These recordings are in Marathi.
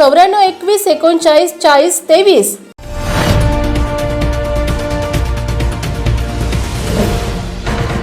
चौऱ्याण्णव एकवीस एकोणचाळीस चाळीस तेवीस.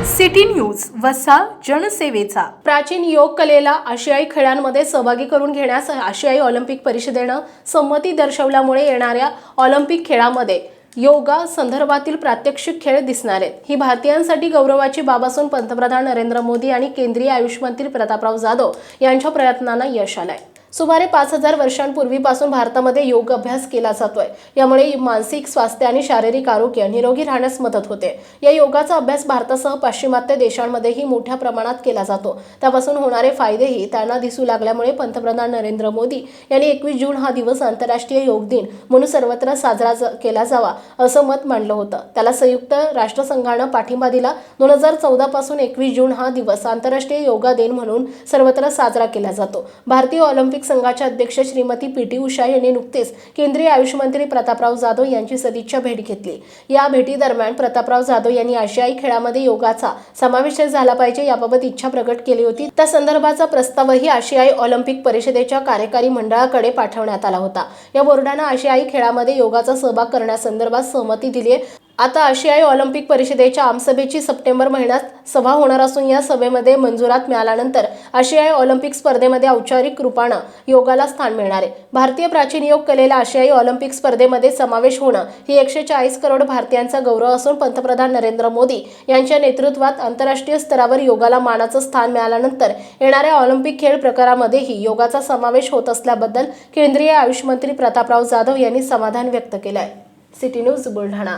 सिटी न्यूज वसा जनसेवेचा. प्राचीन योग कलेला आशियाई खेळांमध्ये सहभागी करून घेण्यास आशियाई ऑलिम्पिक परिषदेनं संमती दर्शवल्यामुळे येणाऱ्या ऑलिम्पिक खेळामध्ये योगा संदर्भातील प्रात्यक्षिक खेळ दिसणार आहेत. ही भारतीयांसाठी गौरवाची बाब असून पंतप्रधान नरेंद्र मोदी आणि केंद्रीय आयुष मंत्री प्रतापराव जाधव यांच्या प्रयत्नांना यश आलंय. सुमारे पाच हजार वर्षांपूर्वीपासून भारतामध्ये योग अभ्यास केला जातोय. यामुळे मानसिक स्वास्थ्य आणि शारीरिक आरोग्य निरोगी राहण्यास मदत होते. या योगाचा अभ्यास भारतासह पाश्चिमात्य देशांमध्येही मोठ्या प्रमाणात केला जातो. त्यापासून होणारे फायदेही त्यांना दिसू लागल्यामुळे पंतप्रधान नरेंद्र मोदी यांनी एकवीस जून हा दिवस आंतरराष्ट्रीय योग दिन म्हणून सर्वत्र साजरा केला जावा असं मत मांडलं होतं. त्याला संयुक्त राष्ट्रसंघानं पाठिंबा दिला. दोन हजार चौदा पासून एकवीस जून हा दिवस आंतरराष्ट्रीय योगा दिन म्हणून सर्वत्र साजरा केला जातो. भारतीय ऑलिम्पिक संघाच्या अध्यक्ष श्रीमती पी टी उषा यांनी नुकतेच केंद्रीय आयुष मंत्री प्रतापराव जाधव यांची सदिच्छा भेट घेतली. या भेटीदरम्यान प्रतापराव जाधव यांनी आशियाई खेळामध्ये योगाचा समावेश झाला पाहिजे याबाबत इच्छा प्रकट केली होती. त्या संदर्भाचा प्रस्तावही आशियाई ऑलिम्पिक परिषदेच्या कार्यकारी मंडळाकडे पाठवण्यात आला होता. या बोर्डानं आशियाई खेळामध्ये योगाचा सहभाग करण्यासंदर्भात सहमती दिली आहे आता आशियाई ऑलिम्पिक परिषदेच्या आमसभेची सप्टेंबर महिन्यात सभा होणार असून या सभेमध्ये मंजुरात मिळाल्यानंतर आशियाई ऑलिम्पिक स्पर्धेमध्ये औपचारिक रूपानं योगाला स्थान मिळणार आहे. भारतीय प्राचीन योग कलेला आशियाई ऑलिम्पिक स्पर्धेमध्ये समावेश होणं ही एकशे चाळीस करोड भारतीयांचा गौरव असून पंतप्रधान नरेंद्र मोदी यांच्या नेतृत्वात आंतरराष्ट्रीय स्तरावर योगाला मानाचं स्थान मिळाल्यानंतर येणाऱ्या ऑलिम्पिक खेळ प्रकारामध्येही योगाचा समावेश होत असल्याबद्दल केंद्रीय आयुष मंत्री प्रतापराव जाधव यांनी समाधान व्यक्त केलं आहे सिटी न्यूज बुलढाणा.